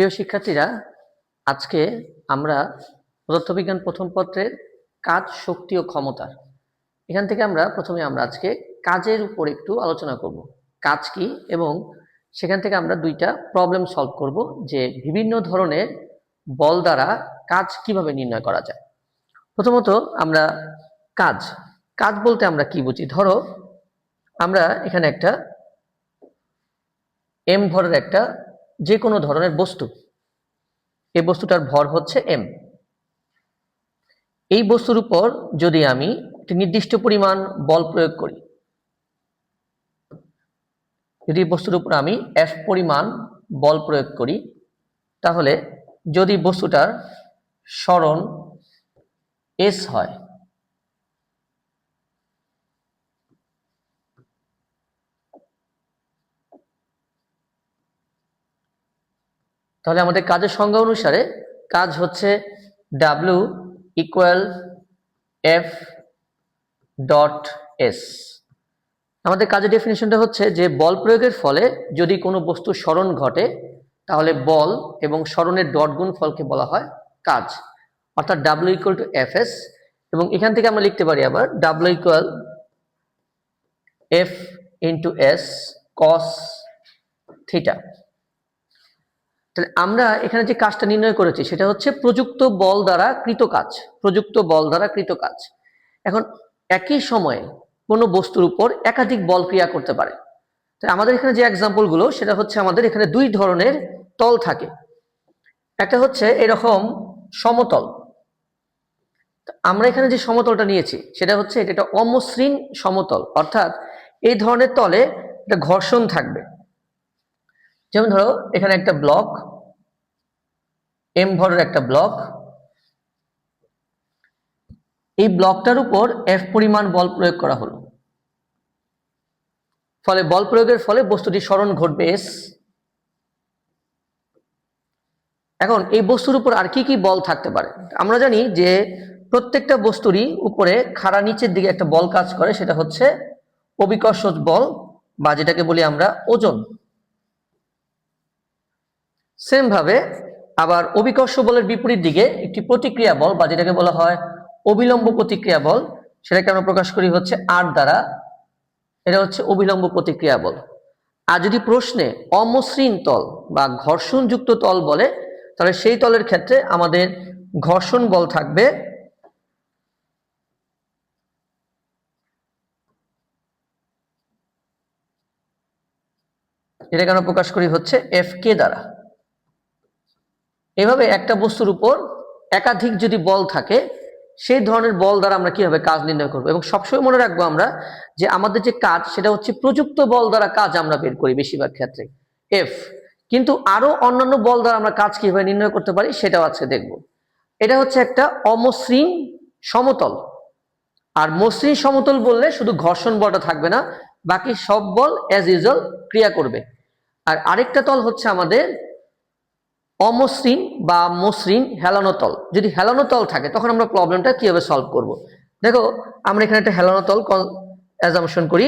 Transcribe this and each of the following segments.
প্রিয় শিক্ষার্থীরা, আজকে আমরা পদার্থবিজ্ঞান প্রথম পত্রের কাজ, শক্তি ও ক্ষমতার এখান থেকে আমরা প্রথমে আমরা আজকে কাজের উপর একটু আলোচনা করব। কাজ কি এবং সেখান থেকে আমরা দুইটা প্রবলেম সলভ করব যে বিভিন্ন ধরনের বল দ্বারা কাজ কীভাবে নির্ণয় করা যায়। প্রথমত আমরা কাজ। কাজ বলতে আমরা কি বুঝি? ধরো, আমরা এখানে একটা এম ভরের একটা যে কোনো ধরনের বস্তু। এই বস্তুটার ভর হচ্ছে এম এই বস্তুর উপর যদি আমি একটি নির্দিষ্ট পরিমাণ বল প্রয়োগ করি, যদি বস্তুর উপর আমি এফ পরিমাণ বল প্রয়োগ করি, তাহলে যদি বস্তুটার স্মরণ এস হয় তাহলে আমাদের কাজের সংজ্ঞা অনুসারে কাজ হচ্ছে W equal F dot S আমাদের কাজের ডেফিনেশনটা হচ্ছে যে বল প্রয়োগের ফলে যদি কোনো বস্তু স্মরণ ঘটে, তাহলে বল এবং স্মরণের ডট গুণ ফলকে বলা হয় কাজ। অর্থাৎ W equal to F S এবং এখান থেকে আমরা লিখতে পারি আবার W equal F into S cos theta আমরা এখানে যে কাজটা নির্ণয় করেছি, সেটা হচ্ছে প্রযুক্ত বল দ্বারা কৃত কাজ, প্রযুক্ত বল দ্বারা কৃত কাজ। এখন একই সময়ে কোনো বস্তুর উপর একাধিক বল ক্রিয়া করতে পারে। আমাদের এখানে যে এক্সাম্পলগুলো সেটা হচ্ছে আমাদের এখানে দুই ধরনের তল থাকে। একটা হচ্ছে এরকম সমতল। আমরা এখানে যে সমতলটা নিয়েছি, সেটা হচ্ছে এটা একটা অমসৃণ সমতল, অর্থাৎ এই ধরনের তলে একটা ঘর্ষণ থাকবে। যেমন ধরো, এখানে একটা ব্লক এম ভরের একটা ব্লক এই ব্লকটার উপর এফ পরিমাণ বল প্রয়োগ করা হলো। ফলে বল প্রয়োগের ফলে বস্তুটি স্মরণ ঘটবে এস এখন এই বস্তুর উপর আর কি কি বল থাকতে পারে? আমরা জানি যে প্রত্যেকটা বস্তুরই উপরে খাড়া নিচের দিকে একটা বল কাজ করে, সেটা হচ্ছে অবিকর্ষ বল বা যেটাকে বলি আমরা ওজন। সেম ভাবে আবার অবিকর্ষ বলের বিপরীত দিকে একটি প্রতিক্রিয়া বল, বা যেটাকে বলা হয় অবিলম্ব প্রতিক্রিয়া বল, সেটাকে আমরা প্রকাশ করি হচ্ছে আর দ্বারা। এটা হচ্ছে অবিলম্ব প্রতিক্রিয়া বল। আর যদি প্রশ্নে অমসৃণ তল বা ঘর্ষণযুক্ত তল বলে, তাহলে সেই তলের ক্ষেত্রে আমাদের ঘর্ষণ বল থাকবে এটাকে আমরা প্রকাশ করি হচ্ছে এফ কে দ্বারা। এভাবে একটা বস্তুর উপর একাধিক যদি বল থাকে, সেই ধরনের বল দ্বারা আমরা কীভাবে কাজ নির্ণয় করব? এবং সবসময় মনে রাখব আমরা যে আমাদের যে কাজ, সেটা হচ্ছে প্রযুক্ত বল দ্বারা কাজ আমরা বের করি বেশিরভাগ ক্ষেত্রে। এফ কিন্তু আরও অন্যান্য বল দ্বারা আমরা কাজ কীভাবে নির্ণয় করতে পারি সেটাও আজকে দেখব। এটা হচ্ছে একটা অমসৃণ সমতল। আর মসৃণ সমতল বললে শুধু ঘর্ষণ বলটা থাকবে না, বাকি সব বল অ্যাজ ইউজুয়াল ক্রিয়া করবে। আর আরেকটা তল হচ্ছে আমাদের অমসৃণ বা মসৃণ হেলানো তল যদি হেলানো তল থাকে, তখন আমরা প্রবলেমটা কীভাবে সলভ করব? দেখো, আমরা এখানে একটা হেলানো তল অ্যাজামশন করি।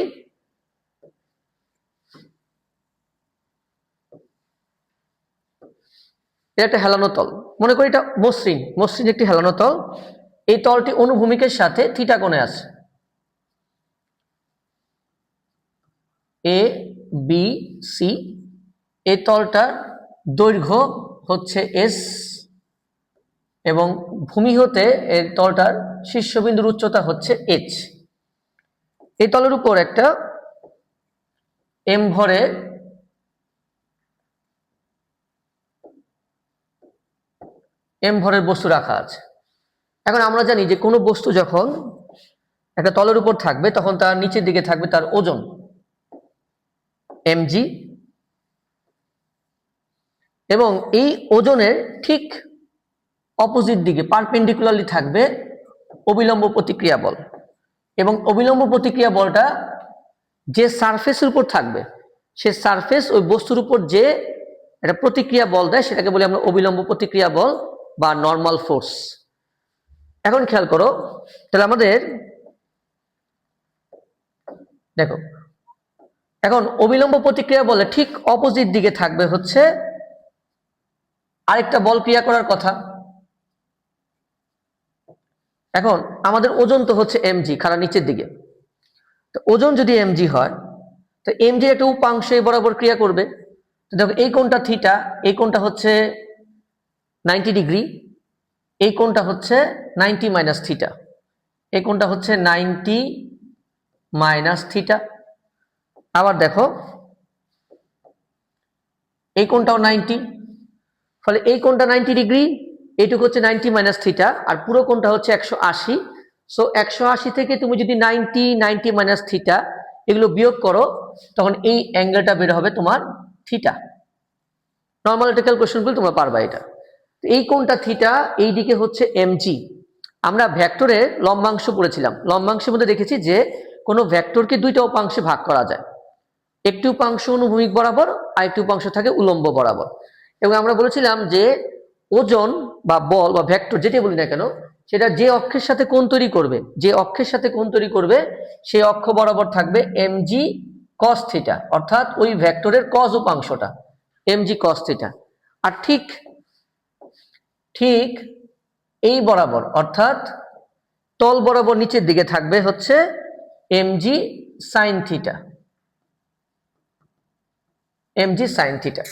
এটা একটা হেলানো তল মনে করি এটা মসৃণ মসৃণ একটি হেলানো তল এই তলটি অনুভূমিকের সাথে থিটা কোণে আছে। এ বি সি এই তলটার দৈর্ঘ্য হচ্ছে এস এবং ভূমি হতে এর তলটার শীর্ষবিন্দুর উচ্চতা হচ্ছে এইচ এই তলের উপর একটা এম ভরে এম ভরের বস্তু রাখা আছে। এখন আমরা জানি যে কোনো বস্তু যখন একটা তলের উপর থাকবে, তখন তার নিচের দিকে থাকবে তার ওজন এমজি এবং এই ওজনের ঠিক অপোজিট দিকে পারপেন্ডিকুলারলি থাকবে অবিলম্ব প্রতিক্রিয়া বল। এবং অবিলম্ব প্রতিক্রিয়া বলটা যে সারফেসের উপর থাকবে, সে সারফেস ওই বস্তুর উপর যে একটা প্রতিক্রিয়া বল দেয়, সেটাকে বলি আমরা অবিলম্ব প্রতিক্রিয়া বল বা নর্মাল ফোর্স এখন খেয়াল করো, তাহলে আমাদের দেখো, এখন অবিলম্ব প্রতিক্রিয়া বলে ঠিক অপোজিট দিকে থাকবে হচ্ছে আরেকটা বল ক্রিয়া করার কথা। এখন আমাদের ওজন তো হচ্ছে এমজি খারা নিচের দিকে। তো ওজন যদি এমজি হয়, তো এমজি একটা উপাংশ বরাবর ক্রিয়া করবে। দেখো, এই কোনটা থিটা এই কোনটা হচ্ছে নাইনটি ডিগ্রি এই কোনটা হচ্ছে নাইনটি মাইনাস থিটা এই কোনটা হচ্ছে নাইনটি মাইনাস থিটা আবার দেখো, এই কোনটাও নাইনটি ফলে এই কোণটা নাইনটি ডিগ্রি এইটুকু হচ্ছে নাইনটি মাইনাস থিটা আর পুরো কোণটা হচ্ছে একশো আশি। সো একশো আশি থেকে তুমি যদি নাইনটি নাইনটি মাইনাস থিটা এগুলো বিয়োগ করো, তখন এই অ্যাঙ্গেলটা বের হবে তোমার থিটা নর্মাল এটা ক্যালকুলেশন করলে তোমরা পারবা এটা। তো এই কোণটা থিটা এই দিকে হচ্ছে এমজি আমরা ভ্যাক্টরে লম্বাংশ পড়েছিলাম। লম্বাংশের মধ্যে দেখেছি যে কোনো ভ্যাক্টরকে দুইটা উপাংশে ভাগ করা যায়। একটি উপাংশ অনুভূমিক বরাবর আর একটি উপাংশ থাকে উলম্ব বরাবর। এবং আমরা বলেছিলাম যে ওজন বা বল বা ভেক্টর যেটি বলি না কেন, সেটা যে অক্ষের সাথে কোণ তৈরি করবে, যে অক্ষের সাথে কোণ তৈরি করবে সেই অক্ষ বরাবর থাকবে এমজি কস থিটা অর্থাৎ ওই ভেক্টরের কস উপাংশটা এমজি কস থিটা আর ঠিক ঠিক এই বরাবর, অর্থাৎ তল বরাবর নিচের দিকে থাকবে হচ্ছে M G sine theta M G sine theta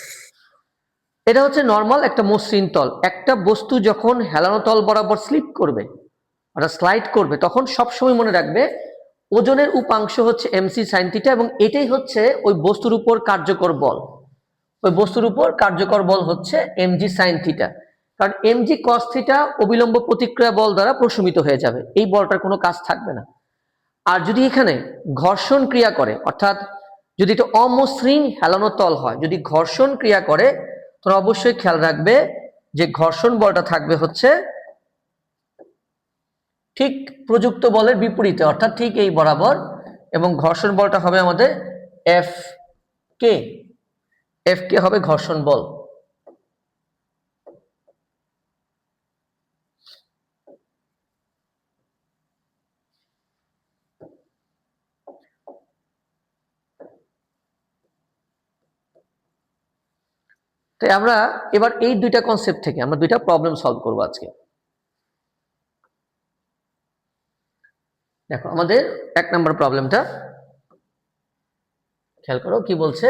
এটা হচ্ছে নর্মাল একটা মসৃণ তল। একটা বস্তু যখন হেলানো তল বরাবর স্লিপ করবে অর্থাৎ স্লাইড করবে, তখন সবসময় মনে রাখবে ওজনের উপাংশ হচ্ছে এমসি সাইন থিটা এবং এটাই হচ্ছে ওই বস্তুর উপর কার্যকর বল। ওই বস্তুর উপর কার্যকর বল হচ্ছে এমজি সাইন থিটা কারণ এমজি কস থিটা অবিলম্ব প্রতিক্রিয়া বল দ্বারা প্রশমিত হয়ে যাবে। এই বলটার কোনো কাজ থাকবে না। আর যদি এখানে ঘর্ষণ ক্রিয়া করে, অর্থাৎ যদি এটা অমসৃণ হেলানো তল হয়, যদি ঘর্ষণ ক্রিয়া করে তোমরা অবশ্যই খেয়াল রাখবে যে ঘর্ষণ বলটা থাকবে হচ্ছে ঠিক প্রযুক্ত বলের বিপরীতে, অর্থাৎ ঠিক এই বরাবর, এবং ঘর্ষণ বলটা হবে আমাদের এফ কে এফ কে হবে ঘর্ষণ বল। তাই আমরা এবার এই দুইটা কনসেপ্ট থেকে আমরা দুইটা প্রবলেম সলভ করব আজকে। দেখো, আমাদের এক নম্বর প্রবলেমটা খেয়াল করো কি বলছে?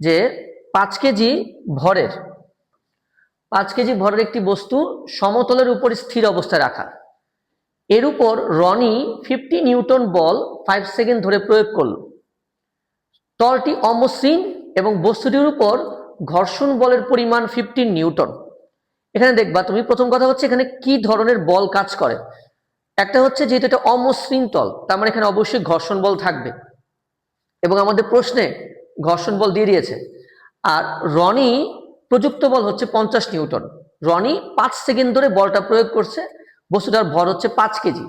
যে পাঁচ কেজি ভরের, পাঁচ কেজি ভরের একটি বস্তু সমতলের উপর স্থির অবস্থায় রাখা। এর উপর রনি ফিফটি নিউটন বল ফাইভ সেকেন্ড ধরে প্রয়োগ করল। তলটি অমসৃণ এবং বস্তুটির উপর ঘর্ষণ বলের পরিমাণ ফিফটিন নিউটন। এখানে দেখবা, তুমি প্রথম কথা হচ্ছে এখানে কি ধরনের বল কাজ করে। একটা হচ্ছে যেহেতু এটা অমসৃণ তল, তার মানে এখানে অবশ্যই ঘর্ষণ বল থাকবে। এবং আমাদের প্রশ্নে ঘর্ষণ বল দিয়ে দিয়েছে। আর রনি প্রযুক্ত বল হচ্ছে পঞ্চাশ নিউটন। রনি পাঁচ সেকেন্ড ধরে বলটা প্রয়োগ করছে, বস্তুটার ভর হচ্ছে পাঁচ কেজি।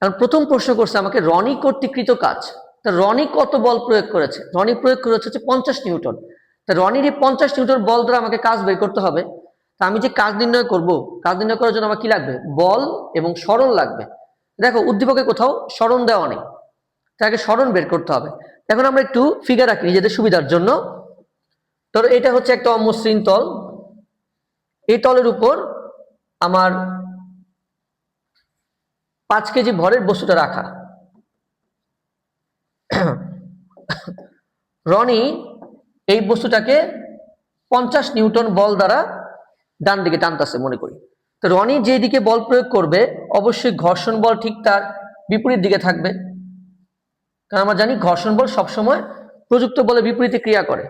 কারণ প্রথম প্রশ্ন করছে আমাকে, রনি কর্তৃকৃত কাজ? তা রনি কত বল প্রয়োগ করেছে? রনি প্রয়োগ করেছে হচ্ছে পঞ্চাশ নিউটন। তা রনির এই পঞ্চাশ নিউটন বল দ্বারা আমাকে কাজ বের করতে হবে। তা আমি যে কাজ নির্ণয় করব, কাজ নির্ণয় করার জন্য আমার কি লাগবে? বল এবং স্মরণ লাগবে। দেখো, উদ্দীপকে কোথাও স্মরণ দেওয়া নেই। তাকে স্মরণ বের করতে হবে। এখন আমরা একটু ফিগার রাখি নিজেদের সুবিধার জন্য। ধরো, এটা হচ্ছে একটা অমসৃণ তল। এই তলের উপর আমার পাঁচ কেজি ভরের বস্তুটা রাখা। রনি এই বস্তুটাকে পঞ্চাশ নিউটন বল দ্বারা ডান দিকে টানতেছে, মনে করি। তো রনি যে দিকে বল প্রয়োগ করবে, অবশ্যই ঘর্ষণ বল ঠিক তার বিপরীত দিকে থাকবে। কারণ আমরা জানি ঘর্ষণ বল সবসময় প্রযুক্ত বলে বিপরীতে ক্রিয়া করে।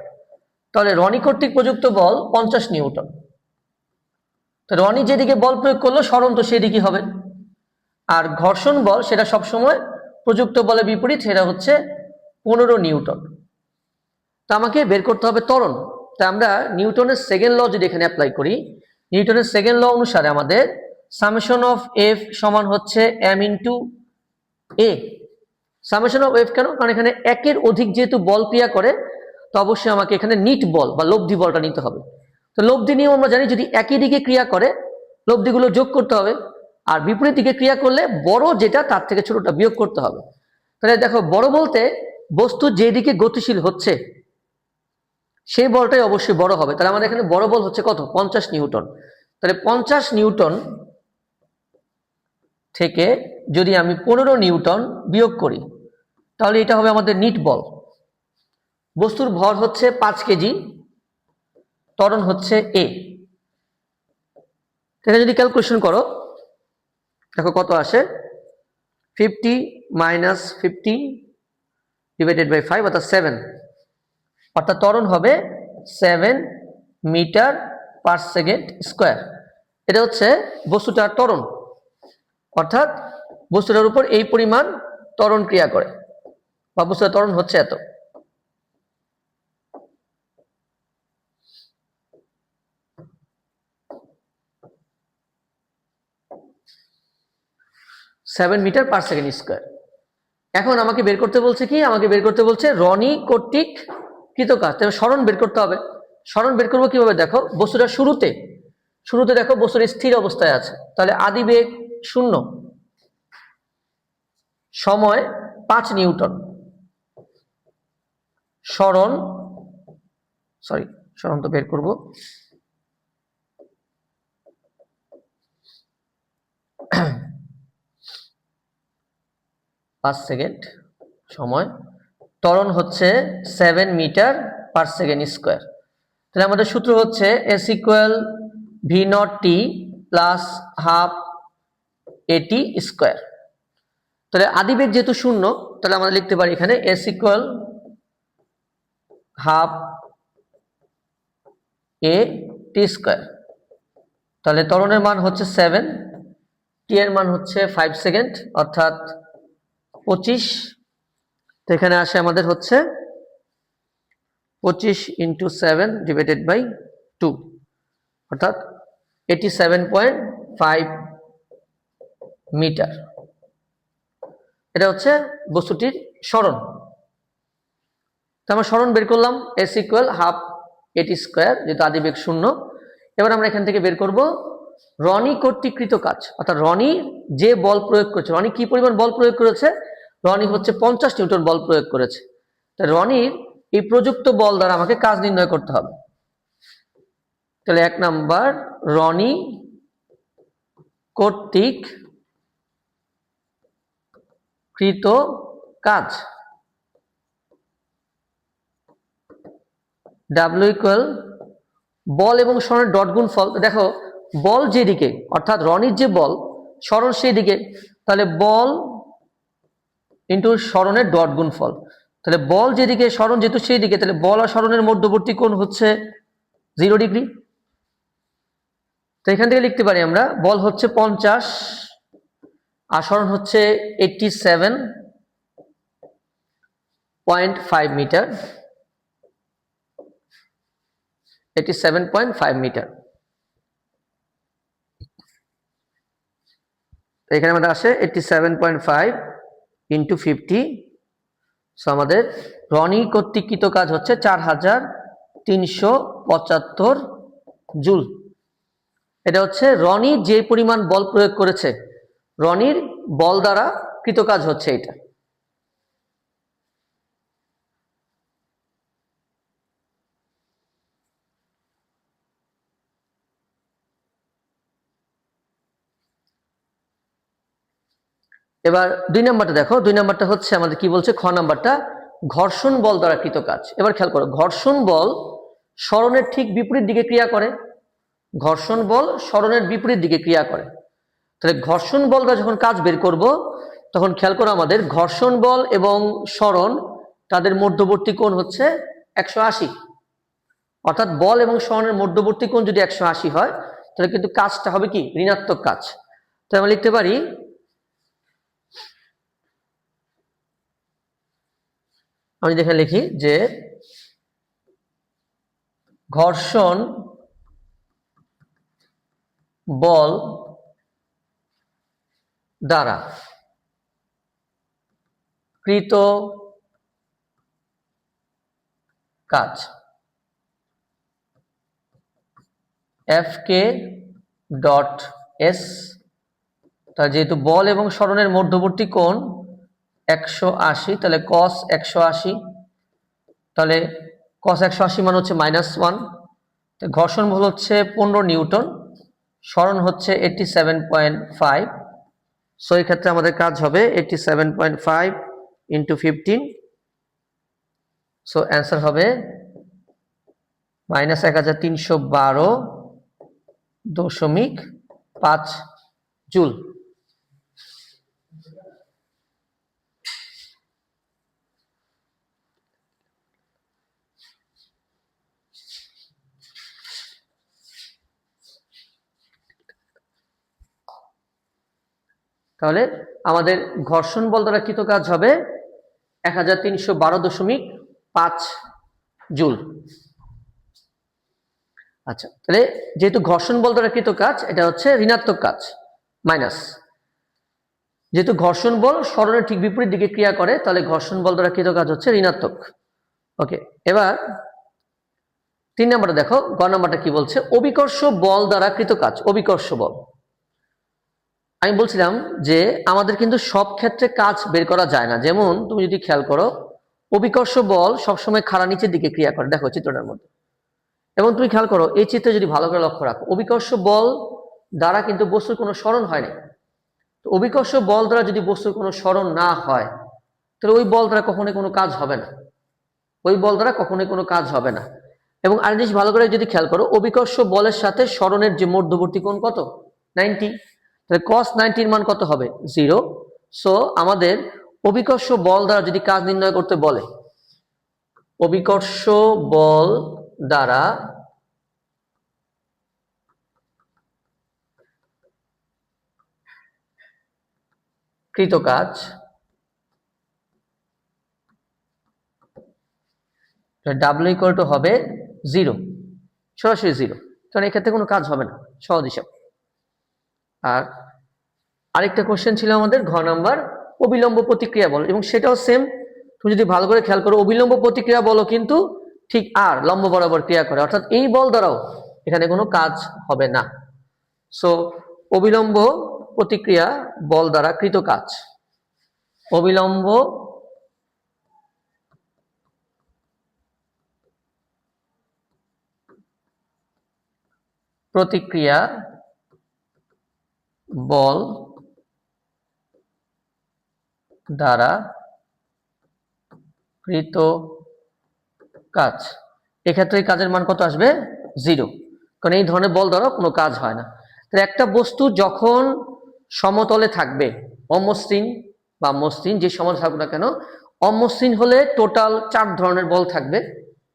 তাহলে রনি কর্তৃক প্রযুক্ত বল পঞ্চাশ নিউটন। তো রনি যেদিকে বল প্রয়োগ করল সরণ তো সেদিকে হবে। আর ঘর্ষণ বল সেটা সবসময় প্রযুক্ত বলে বিপরীত, সেটা হচ্ছে পনেরো নিউটন। তো আমাকে বের করতে হবে ত্বরণ। তা আমরা নিউটনের সেকেন্ড ল যদি এখানে অ্যাপ্লাই করি, নিউটনের সেকেন্ড ল অনুসারে আমাদের সামেশন অফ এফ সমান হচ্ছে M into A summation of F কেন? কারণ এখানে একের অধিক যেহেতু বল ক্রিয়া করে, তো অবশ্যই আমাকে এখানে নিট বল বা লব্ধি বলটা নিতে হবে। তো লব্ধি নিয়ম আমরা জানি যদি একই দিকে ক্রিয়া করে, লব্ধিগুলো যোগ করতে হবে, আর বিপরীত দিকে ক্রিয়া করলে বড় যেটা তার থেকে ছোটটা বিয়োগ করতে হবে। তাহলে দেখো, বড় বলতে বস্তু যেদিকে গতিশীল হচ্ছে সেই বলটাই অবশ্যই বড় হবে। তাহলে আমাদের এখানে বড় বল হচ্ছে কত? পঞ্চাশ নিউটন। তাহলে পঞ্চাশ নিউটন থেকে যদি আমি পনেরো নিউটন বিয়োগ করি, তাহলে এটা হবে আমাদের নিট বল। বস্তুর ভর হচ্ছে পাঁচ কেজি, ত্বরণ হচ্ছে এ। এখানে যদি ক্যালকুলেশন করো, দেখো কত আসে? Fifty minus fifty divided by five অর্থাৎ সেভেন অর্থাৎ ত্বরণ হবে seven metre per second square এটা হচ্ছে বস্তুটার ত্বরণ। অর্থাৎ বস্তুটার উপর এই পরিমাণ ত্বরণ ক্রিয়া করে। বা বস্তুটার ত্বরণ হচ্ছে এত। Seven metre per second square এখন আমাকে বের করতে বলছে কি? আমাকে বের করতে বলছে রনি কর্তৃক কৃতকাজ তবে স্মরণ বের করতে হবে। স্মরণ বের করব কীভাবে? দেখো, বস্তুটা শুরুতে। শুরুতে দেখো বস্তুটা স্থির অবস্থায় আছে। তাহলে আদি বেগ শূন্য। সময় পাঁচ নিউটন। স্মরণ, সরি, স্মরণ তো বের করব। পাঁচ সেকেন্ড, সময় ত্বরণ হচ্ছে seven metre per second square তাহলে আমাদের সূত্র হচ্ছে S equal V naught T plus half A T square তাহলে আদিবেগ যেহেতু শূন্য, তাহলে আমরা লিখতে পারি এখানে S equal half A T square তাহলে ত্বরণের মান হচ্ছে সেভেন টি এর মান হচ্ছে ফাইভ সেকেন্ড অর্থাৎ পঁচিশ তো এখানে আসে আমাদের হচ্ছে পঁচিশ into seven divided by two অর্থাৎ eighty seven point five metre এটা হচ্ছে বস্তুটির স্মরণ তো আমরা স্মরণ বের করলাম S equal half A T square যেহেতু আদিবেগ শূন্য। এবার আমরা এখান থেকে বের করব রনি কর্তৃকৃত কাজ, অর্থাৎ রনি যে বল প্রয়োগ করেছে, রনি কি পরিমাণ বল প্রয়োগ করেছে? রনি হচ্ছে পঞ্চাশ নিউটন বল প্রয়োগ করেছে। তাই রনির এই প্রযুক্ত বল দ্বারা আমাকে কাজ নির্ণয় করতে হবে। তাহলে এক নাম্বার, রনি কর্তৃক কৃত কাজ। ডাব্লিউ ইকুয়াল বল এবং স্মরণের ডট গুণ ফল। দেখো, বল যেদিকে, অর্থাৎ রনির যে বল স্মরণ সেই দিকে তাহলে বল ইন্টু স্মরণের ডট গুণ ফল। তাহলে বল যেদিকে স্মরণ, যেহেতু সেই দিকে তাহলে বল আর স্মরণের মধ্যবর্তী কোণ হচ্ছে জিরো ডিগ্রি তো এখান থেকে লিখতে পারি আমরা, বল হচ্ছে পঞ্চাশ, আর স্মরণ হচ্ছে eighty seven point five metre eighty seven point five metre এখানে আমাদের আসে eighty seven point five into fifty so আমাদের রনি কর্তৃকৃত কাজ হচ্ছে চার হাজার তিনশো পঁচাত্তর জুল। এটা হচ্ছে রনি যে পরিমাণ বল প্রয়োগ করেছে, রনির বল দ্বারা কৃত কাজ হচ্ছে এটা। এবার দুই নাম্বারটা দেখো, দুই নাম্বারটা হচ্ছে আমাদের কি বলছে? খ নাম্বারটা, ঘর্ষণ বল দ্বারা কৃত কাজ। এবার খেয়াল করো, ঘর্ষণ বল স্মরণের ঠিক বিপরীত দিকে ক্রিয়া করে। ঘর্ষণ বল স্মরণের বিপরীত দিকে ক্রিয়া করে। তাহলে ঘর্ষণ বল দ্বারা যখন কাজ বের করব, তখন খেয়াল করো আমাদের, ঘর্ষণ বল এবং স্মরণ তাদের মধ্যবর্তী কোণ হচ্ছে একশো আশি। অর্থাৎ বল এবং স্মরণের মধ্যবর্তী কোণ যদি একশো আশি হয়, তাহলে কিন্তু কাজটা হবে কি? ঋণাত্মক কাজ। তো আমরা লিখতে পারি আমি এখানে লিখি যে ঘর্ষণ বল দ্বারা কৃত কাজ এফ কে ডট এস তা যেহেতু বল এবং স্মরণের মধ্যবর্তী কোণ একশো আশি, তাহলে কস একশো আশি, তাহলে কস একশো আশি মান হচ্ছে মাইনাস ওয়ান ঘর্ষণ বল হচ্ছে পনেরো নিউটন, স্মরণ হচ্ছে eighty seven point five so এই ক্ষেত্রে আমাদের কাজ হবে eighty seven point five into fifteen so answer হবে মাইনাস এক হাজার তিনশো বারো দশমিক পাঁচ জুল তাহলে আমাদের ঘর্ষণ বল দ্বারা কৃত কাজ হবে এক হাজার তিনশো বারো দশমিক পাঁচ জুল। আচ্ছা তাহলে যেহেতু ঘর্ষণ বল দ্বারা কৃত কাজ, এটা হচ্ছে ঋণাত্মক কাজ, মাইনাস। যেহেতু ঘর্ষণ বল স্মরণের ঠিক বিপরীত দিকে ক্রিয়া করে, তাহলে ঘর্ষণ বল দ্বারা কৃত কাজ হচ্ছে ঋণাত্মক। ওকে, এবার তিন নাম্বারটা দেখো, গ নাম্বারটা কি বলছে? অবিকর্ষ বল দ্বারা কৃত কাজ, অবিকর্ষ বল। আমি বলছিলাম যে আমাদের কিন্তু সব ক্ষেত্রে কাজ বের করা যায় না। যেমন তুমি যদি খেয়াল করো অবিকর্ষ বল সবসময় খাড়া নিচের দিকে ক্রিয়া করে। দেখো চিত্রটার মধ্যে। এবং তুমি খেয়াল করো, এই চিত্রে যদি ভালো করে লক্ষ্য রাখো অবিকর্ষ বল দ্বারা কিন্তু বস্তুর কোনো স্মরণ হয় না। তো অবিকর্ষ বল দ্বারা যদি বস্তুর কোনো স্মরণ না হয়, তাহলে ওই বল দ্বারা কখনোই কোনো কাজ হবে না। ওই বল দ্বারা কখনোই কোনো কাজ হবে না। এবং আর জিনিস ভালো করে যদি খেয়াল করো অবিকর্ষ বলের সাথে স্মরণের যে মধ্যবর্তী কোণ কত? নাইনটি। তাহলে কস নাইনটির মান কত হবে? জিরো সো আমাদের অবিকর্ষ বল দ্বারা যদি কাজ নির্ণয় করতে বলে অবিকর্ষ বল দ্বারা কৃত কাজ ডাব্লিউ ইকুয়াল টু হবে জিরো সরাসরি জিরো কারণ এক্ষেত্রে কোনো কাজ হবে না, সহজ হিসাব। আর আরেকটা কোশ্চেন ছিল আমাদের, ঘ নাম্বার, অবিলম্ব প্রতিক্রিয়া বল। এবং সেটাও সেম তুমি যদি ভালো করে খেয়াল করো, অবিলম্ব প্রতিক্রিয়া বলো কিন্তু ঠিক আর, লম্ব বরাবর ক্রিয়া করে। অর্থাৎ এই বল দ্বারাও এখানে কোনো কাজ হবে না। সো অবিলম্ব প্রতিক্রিয়া বল দ্বারা কৃত কাজ। অবিলম্ব প্রতিক্রিয়া বল দ্বারা কৃত কাজ। এক্ষেত্রে এই কাজের মান কত আসবে? জিরো। কারণ এই ধরনের বল দ্বারা কোনো কাজ হয় না। তাহলে একটা বস্তু যখন সমতলে থাকবে, অমসৃণ বা মসৃণ, যে সমতলে থাকুক না কেন, অমসৃণ হলে টোটাল চার ধরনের বল থাকবে,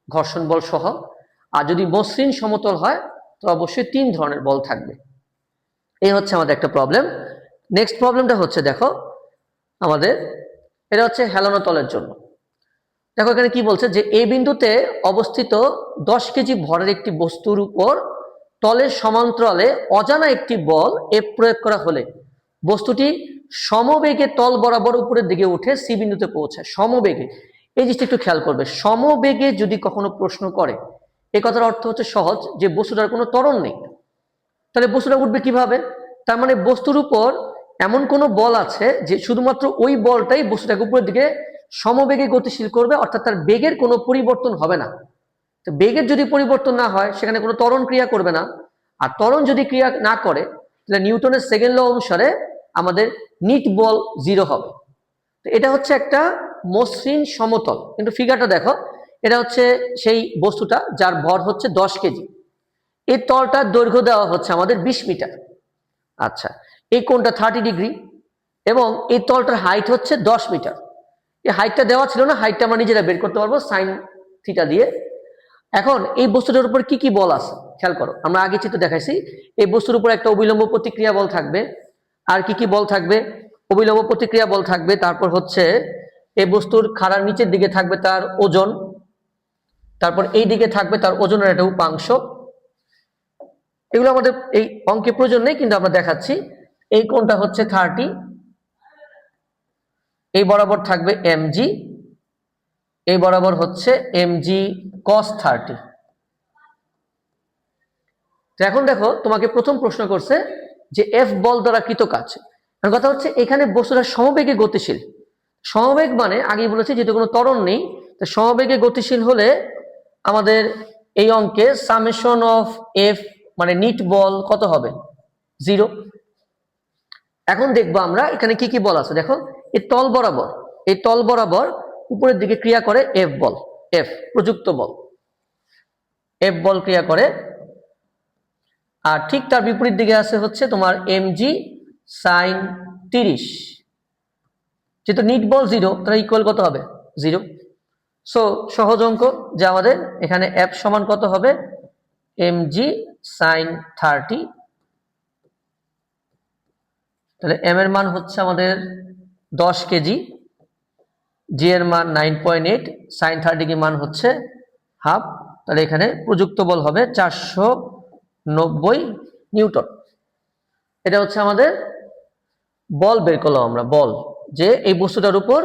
ঘর্ষণ বল সহ। আর যদি মসৃণ সমতল হয় তো অবশ্যই তিন ধরনের বল থাকবে। এই হচ্ছে আমাদের একটা প্রবলেম নেক্সট প্রবলেমটা হচ্ছে, দেখো, আমাদের, এটা হচ্ছে হেলানো তলের জন্য। দেখো, এখানে কি বলছে যে, এই বিন্দুতে অবস্থিত দশ কেজি ভরের একটি বস্তুর উপর তলের সমান্তরালে অজানা একটি বল এ প্রয়োগ করা হলে বস্তুটি সমবেগে তল বরাবর উপরের দিকে উঠে সি বিন্দুতে পৌঁছায়। সমবেগে। এই জিনিসটা একটু খেয়াল করবে। সমবেগে যদি কখনো প্রশ্ন করে, এ কথার অর্থ হচ্ছে সহজ, যে বস্তুটার কোনো ত্বরণ নেই। তাহলে বস্তুটা উঠবে কীভাবে? তার মানে বস্তুর উপর এমন কোনো বল আছে যে শুধুমাত্র ওই বলটাই বস্তুটাকে উপরের দিকে সমবেগে গতিশীল করবে, অর্থাৎ তার বেগের কোনো পরিবর্তন হবে না। তো বেগের যদি পরিবর্তন না হয়, সেখানে কোনো তরণ ক্রিয়া করবে না। আর ত্বরণ যদি ক্রিয়া না করে, তাহলে নিউটনের সেকেন্ড ল অনুসারে আমাদের নিট বল জিরো হবে। তো এটা হচ্ছে একটা মসৃণ সমতল। কিন্তু ফিগারটা দেখো, এটা হচ্ছে সেই বস্তুটা যার ভর হচ্ছে দশ কেজি। এই তলটার দৈর্ঘ্য দেওয়া হচ্ছে আমাদের বিশ মিটার। আচ্ছা এই কোণটা থার্টি ডিগ্রি এবং এই তলটার হাইট হচ্ছে দশ মিটার। এই হাইটটা দেওয়া ছিল না হাইটটা আমরা নিজেরা বের করতে পারব সাইন থিটা দিয়ে। এখন এই বস্তুটার উপর কি কি বল আছে? খেয়াল করো, আমরা আগে চিত্র দেখাইছি, এই বস্তুর উপর একটা অবিলম্ব প্রতিক্রিয়া বল থাকবে। আর কি কি বল থাকবে? অবিলম্ব প্রতিক্রিয়া বল থাকবে, তারপর হচ্ছে এই বস্তুর খাড়ার নিচের দিকে থাকবে তার ওজন। তারপর এই দিকে থাকবে তার ওজনের একটা উপাংশ। এগুলো আমাদের এই অঙ্কে প্রয়োজন নেই, কিন্তু আমরা দেখাচ্ছি। এই কোণটা হচ্ছে থার্টি এই বরাবর থাকবে এমজি এই বরাবর হচ্ছে এমজি কস থার্টি এখন দেখো, তোমাকে প্রথম প্রশ্ন করছে যে এফ বল দ্বারা কৃত কাজ। কথা হচ্ছে, এখানে বস্তুটা সমবেগে গতিশীল। সমবেগ মানে আগেই বলেছি, যেহেতু কোনো ত্বরণ নেই, তো সমবেগে গতিশীল হলে আমাদের এই অঙ্কে সামেশন অফ এফ মানে নিট বল কত হবে? জিরো এখন দেখব আমরা এখানে কি কি বল আছে? দেখো, এই তল বরাবর, এই তল বরাবর উপরের দিকে ক্রিয়া করে এফ বল এফ প্রযুক্ত বল এফ বল ক্রিয়া করে, আর ঠিক তার বিপরীত দিকে আছে হচ্ছে তোমার এম জি সাইন তিরিশ। যেহেতু নিট বল জিরো তাহলে ইকুয়াল কত হবে? জিরো সো সহজ অঙ্ক যে আমাদের এখানে এফ সমান কত হবে? এম জি সাইন থার্টি তাহলে এম এর মান হচ্ছে আমাদের দশ কেজি। জি এর মান nine point eight sine thirty কি মান হচ্ছে হাফ তাহলে এখানে প্রযুক্ত বল হবে চারশো নব্বই নিউটন। এটা হচ্ছে আমাদের বল বের করলাম আমরা, বল। যে এই বস্তুটার উপর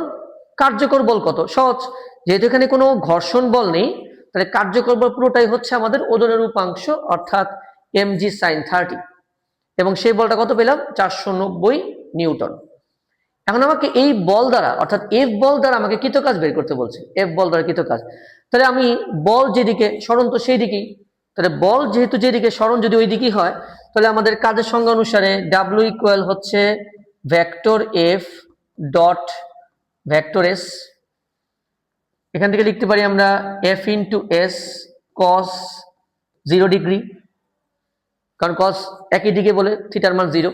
কার্যকর বল কত? সহজ। যেহেতু এখানে কোনো ঘর্ষণ বল নেই তাহলে কার্যকর বল পুরোটাই হচ্ছে আমাদের ওজনের উপাংশ, অর্থাৎ এম জি সাইন থার্টি এবং সেই বলটা কত পেলাম? চারশো নব্বই নিউটন। এখন আমাকে এই বল দ্বারা, অর্থাৎ এফ বল দ্বারা আমাকে কৃত কাজ বের করতে বলছে? এফ বল দ্বারা কৃত কাজ? তাহলে আমি বল যেদিকে, স্মরণ তো সেই দিকেই তাহলে বল যেহেতু যেদিকে, স্মরণ যদি ওই দিকেই হয়, তাহলে আমাদের কাজের সংজ্ঞা অনুসারে ডাব্লু ইকুয়াল হচ্ছে vector F dot vector S এখান থেকে লিখতে পারি আমরা F into S cos zero degree কারণ কস একই দিকে বলে থিটার মান জিরো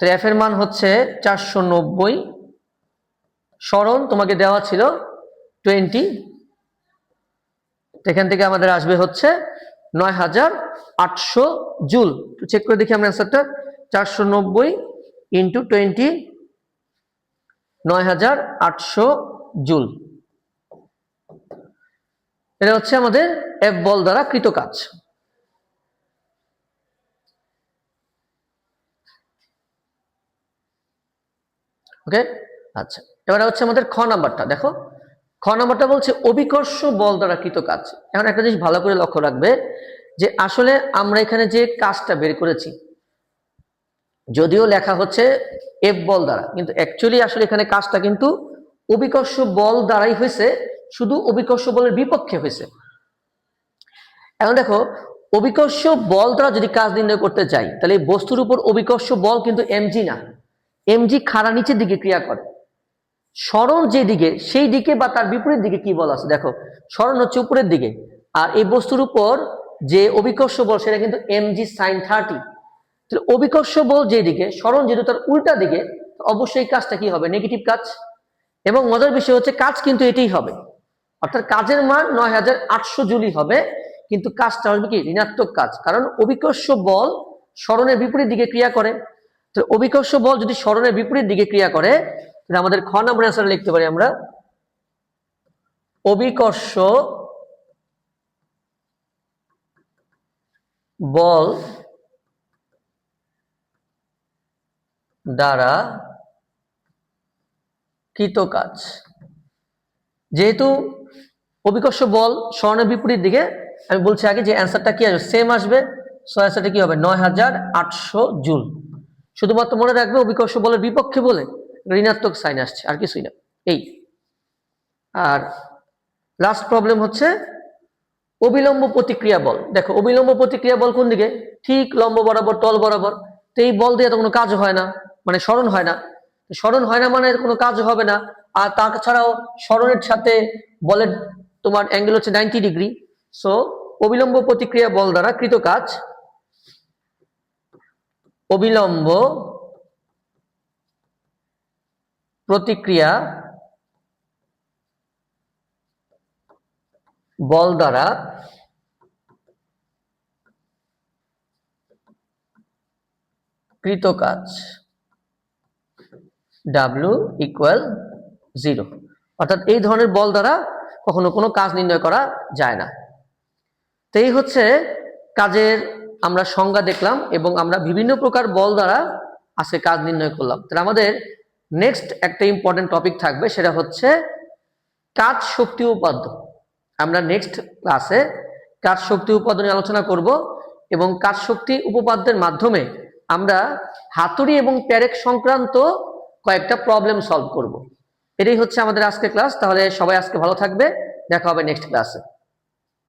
তো এফ এর মান হচ্ছে চারশো নব্বই, স্মরণ তোমাকে দেওয়া ছিল টোয়েন্টি এখান থেকে আমাদের আসবে হচ্ছে নয় হাজার আটশো জুল। চেক করে দেখি আমরা অ্যান্সারটা চারশো নব্বই ইন্টু টোয়েন্টি নয় হাজার আটশো জুল। এটা হচ্ছে আমাদের এফ বল দ্বারা কৃত কাজ। ওকে? আচ্ছা এবারে হচ্ছে আমাদের খ নাম্বারটা, দেখো। খ নাম্বারটা বলছে অভিকর্ষ বল দ্বারা কৃত কাজ। এখন একটা জিনিস ভালো করে লক্ষ্য রাখবে যে আসলে আমরা এখানে যে কাজটা বের করেছি, যদিও লেখা হচ্ছে এফ বল দ্বারা, কিন্তু অ্যাকচুয়ালি আসলে এখানে কাজটা কিন্তু অভিকর্ষ বল দ্বারাই হয়েছে। শুধু অভিকর্ষ বলের বিপক্ষে হয়েছে। এখন দেখো, অভিকর্ষ বল দ্বারা যদি কাজ নির্ণয় করতে চাই তাহলে এই বস্তুর উপর অভিকর্ষ বল কিন্তু এমজি না। এমজি খাড়া নিচের দিকে ক্রিয়া করে। স্মরণ যে দিকে, সেই দিকে বা তার বিপরীত দিকে কি বল আছে? দেখো, স্মরণ হচ্ছে উপরের দিকে। আর এই বস্তুর উপর যে অভিকর্ষ বল, সেটা কিন্তু এমজি সাইন থার্টি তাহলে অভিকর্ষ বল যেদিকে স্মরণ যেহেতু তার উল্টা দিকে অবশ্যই কাজটা কি হবে? নেগেটিভ কাজ। এবং মজার বিষয় হচ্ছে, কাজ কিন্তু এটাই হবে। অর্থাৎ কাজের মান নয় হাজার আটশো জুলি হবে, কিন্তু কাজটা হবে কি? ঋণাত্মক কাজ। কারণ অভিকর্ষ বল স্মরণের বিপরীত দিকে ক্রিয়া করে। তো অভিকর্ষ বল যদি স্মরণের বিপরীত দিকে ক্রিয়া করে, তাহলে আমাদের খ নম্বর অ্যান্সার লিখতে পারি আমরা। অভিকর্ষ বল দ্বারা কৃত কাজ। যেহেতু অভিকর্ষ বল স্বর্ণের বিপরীত দিকে, আমি বলছি আগে যে অ্যান্সারটা কি আসবে? সেম আসবে। সো অ্যান্সারটা কি হবে? নয় হাজার আটশো জুল। শুধুমাত্র মনে রাখবে অভিকর্ষ বলের বিপক্ষে বলে ঋণাত্মক সাইন আসছে, আর কিছুই না। এই। আর লাস্ট প্রবলেম হচ্ছে অবিলম্ব প্রতিক্রিয়া বল। দেখো, অবিলম্ব প্রতিক্রিয়া বল কোন দিকে? ঠিক লম্ব বরাবর, তল বরাবর। তো এই বল দিয়ে তো কোনো কাজ হয় না মানে স্মরণ হয় না। স্মরণ হয় না মানে কোনো কাজ হবে না। আর তাছাড়াও স্মরণের সাথে বলের তোমার অ্যাঙ্গেল হচ্ছে নাইনটি ডিগ্রি সো অবিলম্ব প্রতিক্রিয়া বল দ্বারা কৃত কাজ। অবিলম্ব প্রতিক্রিয়া বল দ্বারা কৃত কাজ। ডাব্লু ইকুয়াল জিরো অর্থাৎ এই ধরনের বল দ্বারা কখনো কোনো কাজ নির্ণয় করা যায় না। তো এই হচ্ছে কাজের আমরা সংজ্ঞা দেখলাম এবং আমরা বিভিন্ন প্রকার বল দ্বারা আজকে কাজ নির্ণয় করলাম। তাহলে আমাদের নেক্সট একটা ইম্পর্টেন্ট টপিক থাকবে, সেটা হচ্ছে কাজ শক্তি উপাদ্য। আমরা নেক্সট ক্লাসে কাজ শক্তি উপাদ্য আলোচনা করব এবং কাজ শক্তি উপপাদ্যের মাধ্যমে আমরা হাতুড়ি এবং প্যারেক সংক্রান্ত কয়েকটা প্রবলেম সলভ করব। এটাই হচ্ছে আমাদের আজকে ক্লাস তাহলে সবাই আজকে ভালো থাকবে দেখা হবে নেক্সট ক্লাসে